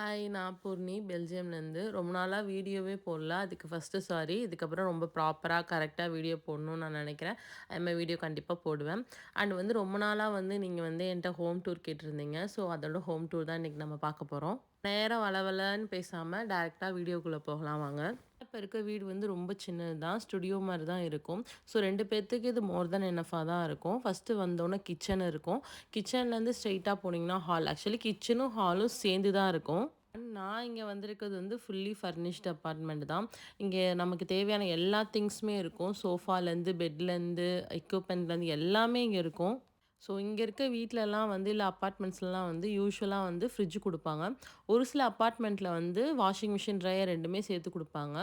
Hi நான் பூர்ணி பெல்ஜியம்லேருந்து ரொம்ப நாளாக வீடியோவே போடல. அதுக்கு ஃபஸ்ட்டு சாரி இதுக்கப்புறம் ரொம்ப ப்ராப்பராக கரெக்டாக வீடியோ போடணும்னு நான் நினைக்கிறேன். அதுமாதிரி வீடியோ கண்டிப்பாக போடுவேன். அண்ட் வந்து ரொம்ப நாளாக வந்து நீங்கள் வந்து என்கிட்ட ஹோம் டூர் கேட்டிருந்தீங்க. ஸோ அதோட ஹோம் டூர் தான் இன்றைக்கி நம்ம பார்க்க போகிறோம் நேரம் வளவலன்னு பேசாமல் டேரெக்டாக வீடியோக்குள்ளே போகலாம் வாங்க. இப்போ இருக்க வீடு வந்து ரொம்ப சின்னது தான் ஸ்டுடியோ மாதிரி தான் இருக்கும். ஸோ ரெண்டு பேர்த்துக்கு இது மோர் தென் என்னஃபாக தான் இருக்கும். ஃபஸ்ட்டு வந்தோடனே கிச்சன் இருக்கும். கிச்சன்லேருந்து ஸ்ட்ரெயிட்டாக போனீங்கன்னா ஹால் ஆக்சுவலி கிச்சனும் ஹாலும் சேர்ந்து தான் இருக்கும். நான் இங்கே வந்திருக்கிறது வந்து ஃபுல்லி ஃபர்னிஷ்ட் அப்பார்ட்மெண்ட் தான். இங்கே நமக்கு தேவையான எல்லா திங்ஸுமே இருக்கும். சோஃபாலேருந்து பெட்லேருந்து எக்யூப்மெண்ட்லேருந்து எல்லாமே இங்கே இருக்கும். ஸோ இங்கே இருக்க வீட்டிலலாம் வந்து இல்லை அப்பார்ட்மெண்ட்ஸ்லாம் வந்து யூஸ்வலாக வந்து ஃப்ரிட்ஜ் கொடுப்பாங்க. ஒரு சில அப்பார்ட்மெண்ட்டில் வந்து வாஷிங் மிஷின் ட்ரையர் ரெண்டுமே சேர்த்து கொடுப்பாங்க.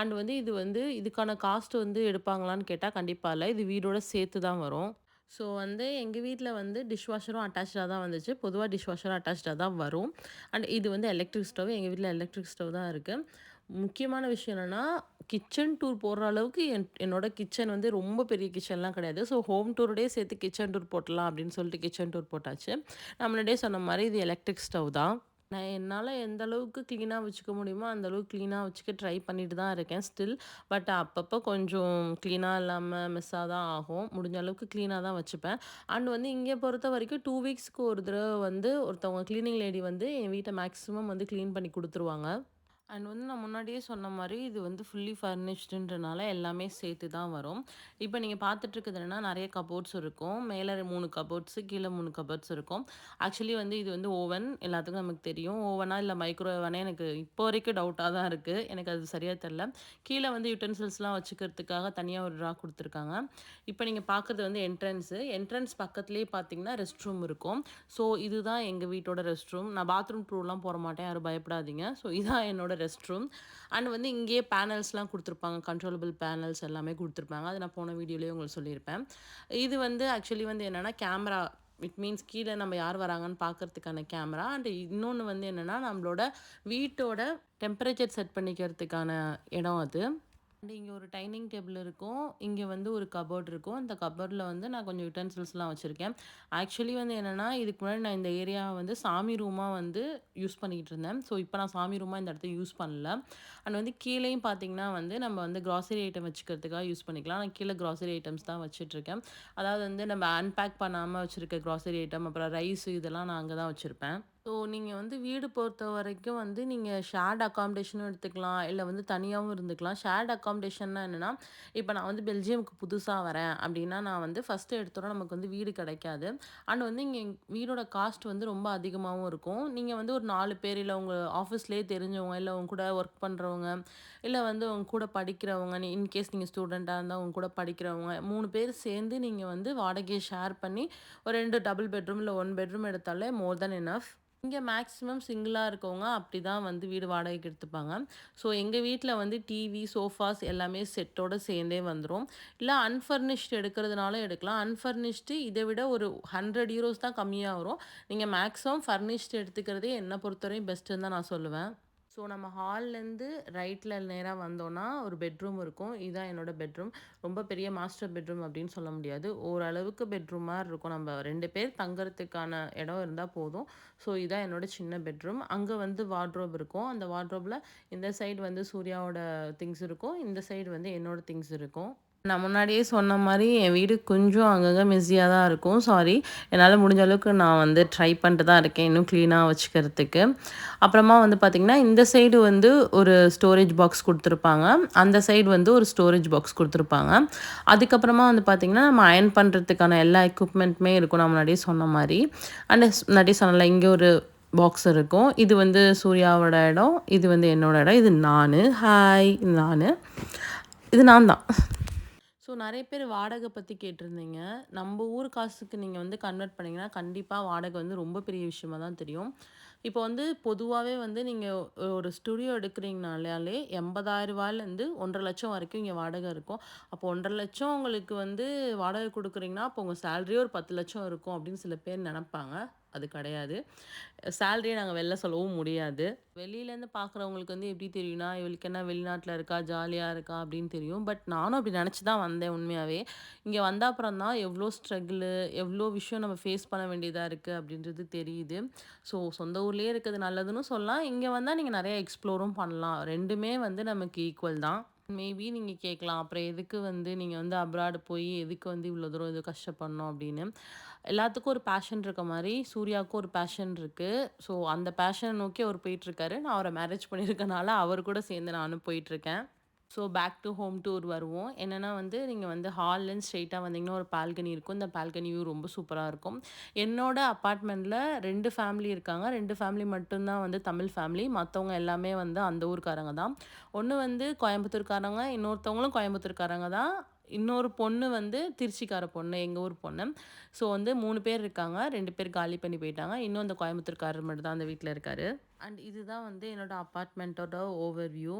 அண்ட் வந்து இது வந்து இதுக்கான காஸ்ட் வந்து எடுப்பாங்களான்னு கேட்டால் கண்டிப்பாக இல்லை. இது வீடோட சேர்த்து தான் வரும். ஸோ வந்து எங்கள் வீட்டில் வந்து டிஷ் வாஷரும் அட்டாச்சாக தான் வந்துச்சு. பொதுவாக டிஷ் வாஷரும் அட்டாச்சாக தான் வரும். அண்ட் இது வந்து எலக்ட்ரிக் ஸ்டவ். எங்கள் வீட்டில் எலக்ட்ரிக் ஸ்டவ் தான் இருக்குது முக்கியமான விஷயம் என்னென்னா கிச்சன் டூர் போடுற அளவுக்கு என் என்னோட கிச்சன் வந்து ரொம்ப பெரிய கிச்சன்லாம் கிடையாது. ஸோ ஹோம் டூரோடே சேர்த்து கிச்சன் டூர் போட்டலாம் அப்படின்னு சொல்லிட்டு கிச்சன் டூர் போட்டாச்சு. நம்மளோடே சொன்ன மாதிரி இது எலக்ட்ரிக் ஸ்டவ் தான். நான் என்னால் எந்த அளவுக்கு க்ளீனாக வச்சுக்க முடியுமோ அந்த அளவுக்கு க்ளீனாக வச்சுக்க ட்ரை பண்ணிட்டு தான் இருக்கேன் ஸ்டில் பட் அப்பப்போ கொஞ்சம் க்ளீனாக இல்லாமல் மிஸ்ஸாக தான் ஆகும். முடிஞ்ச அளவுக்கு க்ளீனாக தான் வச்சுப்பேன். அண்ட் வந்து இங்கே பொறுத்த வரைக்கும் டூ வீக்ஸ்க்கு ஒரு தடவை வந்து ஒருத்தவங்க க்ளீனிங் லேடி வந்து என் வீட்டை மேக்ஸிமம் வந்து க்ளீன் பண்ணி கொடுத்துருவாங்க. அண்ட் வந்து நான் முன்னாடியே சொன்ன மாதிரி இது வந்து ஃபுல்லி ஃபர்னிஷ்டுன்றனால எல்லாமே சேர்த்து தான் வரும். இப்போ நீங்கள் பார்த்துட்ருக்குது என்னென்னா நிறைய கபோர்ட்ஸ் இருக்கும். மேலே மூணு கபோர்ட்ஸு கீழே மூணு கபோர்ட்ஸ் இருக்கும். ஆக்சுவலி வந்து இது வந்து ஓவன் எல்லாத்துக்கும் நமக்கு தெரியும். ஓவனா இல்லை மைக்ரோவேவனே எனக்கு இப்போ வரைக்கும் டவுட்டாக தான் இருக்குது எனக்கு அது சரியாக தெரில கீழே வந்து யூட்டன்சில்ஸ்லாம் வச்சுக்கிறதுக்காக தனியாக ஒரு ட்ரா கொடுத்துருக்காங்க. இப்போ நீங்கள் பார்க்குறது வந்து என்ட்ரன்ஸு என்ட்ரன்ஸ் பக்கத்துலேயே பார்த்தீங்கன்னா ரெஸ்ட் ரூம் இருக்கும் ஸோ இதுதான் எங்கள் வீட்டோட ரெஸ்ட் ரூம் நான் பாத்ரூம் ப்ரூவ்லாம் போட மாட்டேன் யாரும் பயப்படாதீங்க. ஸோ இதான் என்னோட ரெஸ்ட் ரூம் அண்ட் வந்து இங்கேயே பேனல்ஸ்லாம் கொடுத்துருப்பாங்க. கண்ட்ரோலபிள் பேனல்ஸ் எல்லாமே கொடுத்துருப்பாங்க. அது நான் போன வீடியோலேயே உங்களுக்கு சொல்லியிருப்பேன். இது வந்து ஆக்சுவலி வந்து என்னென்னா கேமரா இட் மீன்ஸ் கீழே நம்ம யார் வராங்கன்னு பார்க்கறதுக்கான கேமரா அண்ட் இன்னொன்று வந்து என்னென்னா நம்மளோட வீட்டோட டெம்பரேச்சர் செட் பண்ணிக்கிறதுக்கான இடம் அது. அண்ட் இங்கே ஒரு டைனிங் டேபிள் இருக்கும். இங்கே வந்து ஒரு கபோர்ட் இருக்கும். அந்த கபோர்டில் வந்து நான் கொஞ்சம் யூட்டன்சில்ஸ்லாம் வச்சுருக்கேன். ஆக்சுவலி வந்து என்னென்னா இதுக்கு முன்னாடி நான் இந்த ஏரியாவை வந்து சாமி ரூமாக வந்து யூஸ் பண்ணிக்கிட்டு இருந்தேன். ஸோ இப்போ நான் சாமி ரூமாக இந்த இடத்த யூஸ் பண்ணல. அண்ட் வந்து கீழேயும் பார்த்தீங்கன்னா வந்து நம்ம வந்து க்ராசரி ஐட்டம் வச்சுக்கிறதுக்காக யூஸ் பண்ணிக்கலாம். நான் கீழே க்ராசரி ஐட்டம்ஸ் தான் வச்சுட்ருக்கேன் அதாவது வந்து நம்ம அன்பேக் பண்ணாமல் வச்சுருக்க க்ராசரி ஐட்டம் அப்புறம் ரைஸ் இதெல்லாம் நான் அங்கே தான் வச்சுருப்பேன். ஸோ நீங்கள் வந்து வீடு பொறுத்த வரைக்கும் வந்து நீங்கள் ஷேர்ட் அக்காமடேஷனும் எடுத்துக்கலாம். இல்லை வந்து தனியாகவும் இருந்துக்கலாம். ஷேர்ட் அக்காமடேஷன்னா என்னென்னா இப்போ நான் வந்து பெல்ஜியமுக்கு புதுசாக வரேன் அப்படின்னா நான் வந்து ஃபஸ்ட்டு எடுத்தோட நமக்கு வந்து வீடு கிடைக்காது. அண்ட் வந்து இங்கே வீடோட காஸ்ட் வந்து ரொம்ப அதிகமாகவும் இருக்கும். நீங்கள் வந்து ஒரு நாலு பேர் இல்லை உங்கள் ஆஃபீஸ்லேயே தெரிஞ்சவங்க இல்லை உங்க கூட ஒர்க் பண்ணுறவங்க இல்லை வந்து உங்க கூட படிக்கிறவங்க நீ இன்கேஸ் நீங்கள் ஸ்டூடெண்ட்டாக இருந்தால் உங்க கூட படிக்கிறவங்க மூணு பேர் சேர்ந்து நீங்கள் வந்து வாடகையை ஷேர் பண்ணி ஒரு ரெண்டு டபுள் பெட்ரூம் இல்லை ஒன் பெட்ரூம் எடுத்தாலே மோர் தென் எனஃப் இங்கே மேக்ஸிமம் சிங்கிளாக இருக்கவங்க அப்படி தான் வந்து வீடு வாடகைக்கு எடுத்துப்பாங்க. ஸோ எங்கள் வீட்டில் வந்து டிவி சோஃபாஸ் எல்லாமே செட்டோடு சேர்ந்தே வந்துடும் இல்லை அன்ஃபர்னிஷ்டு எடுக்கிறதுனால எடுக்கலாம். அன்ஃபர்னிஷ்டு இதை விட ஒரு ஹண்ட்ரட் யூரோஸ் தான் கம்மியாக வரும். நீங்கள் மேக்ஸிமம் ஃபர்னிஷ்டு எடுத்துக்கிறதே என்னை பொறுத்தவரையும் பெஸ்ட்டுன்னு தான் நான் சொல்லுவேன். ஸோ நம்ம ஹால்லேருந்து ரைட்டில் நேராக வந்தோன்னா ஒரு பெட்ரூம் இருக்கும். இதுதான் என்னோடய பெட்ரூம் ரொம்ப பெரிய மாஸ்டர் பெட்ரூம் அப்படின்னு சொல்ல முடியாது. ஓரளவுக்கு பெட்ரூம் மாதிரி இருக்கும். நம்ம ரெண்டு பேர் தங்குறதுக்கான இடம் இருந்தால் போதும். ஸோ இதுதான் என்னோடய சின்ன பெட்ரூம் அங்கே வந்து வார்ட்ரோப் இருக்கும். அந்த வார்ட்ரோப்பில் இந்த சைடு வந்து சூர்யாவோட திங்ஸ் இருக்கும். இந்த சைடு வந்து என்னோடய திங்ஸ் இருக்கும். நான் முன்னாடியே சொன்ன மாதிரி என் வீடு கொஞ்சம் அங்கங்கே மிஸியாக தான் இருக்கும். சாரி என்னால் முடிஞ்ச அளவுக்கு நான் வந்து ட்ரை பண்ணிட்டு தான் இருக்கேன். இன்னும் க்ளீனாக வச்சுக்கிறதுக்கு. அப்புறமா வந்து பார்த்திங்கன்னா இந்த சைடு வந்து ஒரு ஸ்டோரேஜ் பாக்ஸ் கொடுத்துருப்பாங்க. அந்த சைடு வந்து ஒரு ஸ்டோரேஜ் பாக்ஸ் கொடுத்துருப்பாங்க. அதுக்கப்புறமா வந்து பார்த்திங்கன்னா நம்ம அயன் பண்ணுறதுக்கான எல்லா எக்யூப்மெண்ட்டுமே இருக்கும். நான் முன்னாடியே சொன்ன மாதிரி. அண்ட் முன்னாடியே சொன்னல இங்கே ஒரு பாக்ஸ் இருக்கும். இது வந்து சூர்யாவோட இடம். இது வந்து என்னோடய இடம். இது நான். ஹாய் நான். இது நான் தான். ஸோ நிறைய பேர் வாடகை பற்றி கேட்டிருந்தீங்க. நம்ம ஊர் காசுக்கு நீங்கள் வந்து கன்வெர்ட் பண்ணிங்கன்னா கண்டிப்பாக வாடகை வந்து ரொம்ப பெரிய விஷயமா தான் தெரியும். இப்போ வந்து பொதுவாகவே வந்து நீங்கள் ஒரு ஸ்டுடியோ எடுக்கிறீங்கனாலே எண்பதாயிரம் ரூபாயிலேருந்து ஒன்றரை லட்சம் வரைக்கும் இங்கே வாடகை இருக்கும். அப்போ ஒன்றரை லட்சம் உங்களுக்கு வந்து வாடகை கொடுக்குறீங்கன்னா அப்போ உங்கள் சேலரியே ஒரு பத்து லட்சம் இருக்கும் அப்படின்னு சில பேர் நினப்பாங்க. அது கிடையாது. சேலரியை நாங்கள் வெளில சொல்லவும் முடியாது. வெளியிலேருந்து பார்க்குறவங்களுக்கு வந்து எப்படி தெரியும்னா இவளுக்கு என்ன வெளிநாட்டில் இருக்கா ஜாலியாக இருக்கா அப்படின்னு தெரியும். பட் நானும் அப்படி நினச்சி தான் வந்தேன் உண்மையாகவே இங்கே வந்த அப்புறம் தான் எவ்வளோ ஸ்ட்ரகிளு எவ்வளோ விஷயம் நம்ம ஃபேஸ் பண்ண வேண்டியதாக இருக்குது அப்படின்றது தெரியுது. ஸோ சொந்த ஊர்லேயே இருக்கிறது நல்லதுன்னு சொல்லலாம். இங்கே வந்தால் நீங்கள் நிறைய எக்ஸ்ப்ளோரும் பண்ணலாம். ரெண்டுமே வந்து நமக்கு ஈக்குவல் தான். மேபி நீங்கள் கேட்கலாம். அப்புறம் எதுக்கு வந்து நீங்கள் வந்து அப்ராடு போய் எதுக்கு வந்து இவ்வளோ தூரம் இது கஷ்டப்படணும் அப்படின்னு. எல்லாத்துக்கும் ஒரு பேஷன் இருக்க மாதிரி சூர்யாவுக்கும் ஒரு பேஷன் இருக்குது ஸோ அந்த பேஷனை நோக்கி அவர் போயிட்டுருக்காரு நான் அவரை மேரேஜ் பண்ணியிருக்கனால அவர் கூட சேர்ந்து நானும் போயிட்டுருக்கேன் so back to home tour வருவோம். என்னென்னா வந்து நீங்கள் வந்து ஹால்லேருந்து ஸ்ட்ரெயிட்டாக வந்தீங்கன்னா ஒரு பால்கனி இருக்கும். இந்த பால்கனி வியூ ரொம்ப சூப்பராக இருக்கும். என்னோடய அப்பார்ட்மெண்ட்டில் ரெண்டு ஃபேமிலி இருக்காங்க. ரெண்டு ஃபேமிலி மட்டும்தான் வந்து தமிழ் ஃபேமிலி மற்றவங்க எல்லாமே வந்து அந்த ஊருக்காரங்க தான். ஒன்று வந்து கோயம்புத்தூர்காரங்க இன்னொருத்தவங்களும் கோயம்புத்தூர்காரங்க தான். இன்னொரு பொண்ணு வந்து திருச்சிக்கார பொண்ணு எங்கள் ஊர் பொண்ணு. ஸோ வந்து மூணு பேர் இருக்காங்க. ரெண்டு பேர் காலி பண்ணி போயிட்டாங்க. இன்னும் அந்த கோயம்புத்தூர்காரர் மட்டும் தான் அந்த வீட்டில் இருக்காரு. அண்ட் இதுதான் வந்து என்னோடய அப்பார்ட்மெண்ட்டோட ஓவர் வியூ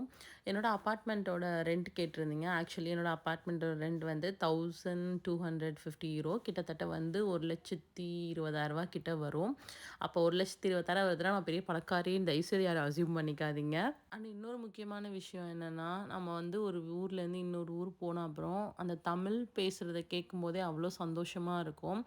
என்னோடய அப்பார்ட்மெண்ட்டோட ரெண்ட் கேட்டிருந்தீங்க. ஆக்சுவலி என்னோடய அப்பார்ட்மெண்ட்டோட ரெண்ட் வந்து thousand two hundred fifty euro கிட்டத்தட்ட வந்து ஒரு லட்சத்தி இருபதாயிரரூவா கிட்ட வரும். அப்போ ஒரு லட்சத்தி இருபதாயிரம் வருதுன்னா நான் பெரிய பணக்காரின்னு இந்த ஐஸ்வர்யாரை அசியூம் பண்ணிக்காதீங்க. அண்ட் இன்னொரு முக்கியமான விஷயம் என்னென்னா நம்ம வந்து ஒரு ஊர்லேருந்து இன்னொரு ஊர் போன அப்புறம் அந்த தமிழ் பேசுகிறத கேட்கும்போதே அவ்வளோ சந்தோஷமாக இருக்கும்.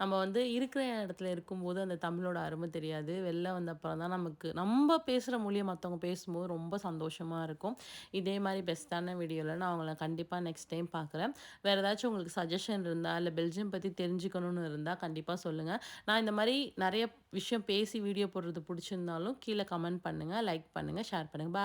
நம்ம வந்து இருக்கிற இடத்துல இருக்கும்போது அந்த தமிழோட அருமை தெரியாது. வெளில வந்த அப்புறம் தான் நமக்கு நம்ம பேசுகிற மொழியை மற்றவங்க பேசும்போது ரொம்ப சந்தோஷமாக இருக்கும். இதே மாதிரி பெஸ்ட்டான வீடியோவில் நான் அவங்கள கண்டிப்பாக நெக்ஸ்ட் டைம் பார்க்குறேன் வேறு ஏதாச்சும் உங்களுக்கு சஜஷன் இருந்தால் இல்லை பெல்ஜியம் பற்றி தெரிஞ்சுக்கணும்னு இருந்தால் கண்டிப்பாக சொல்லுங்கள் நான் இந்த மாதிரி நிறைய விஷயம் பேசி வீடியோ போடுறது பிடிச்சிருந்தாலும் கீழே கமெண்ட் பண்ணுங்கள் லைக் பண்ணுங்கள் ஷேர் பண்ணுங்கள் பாய்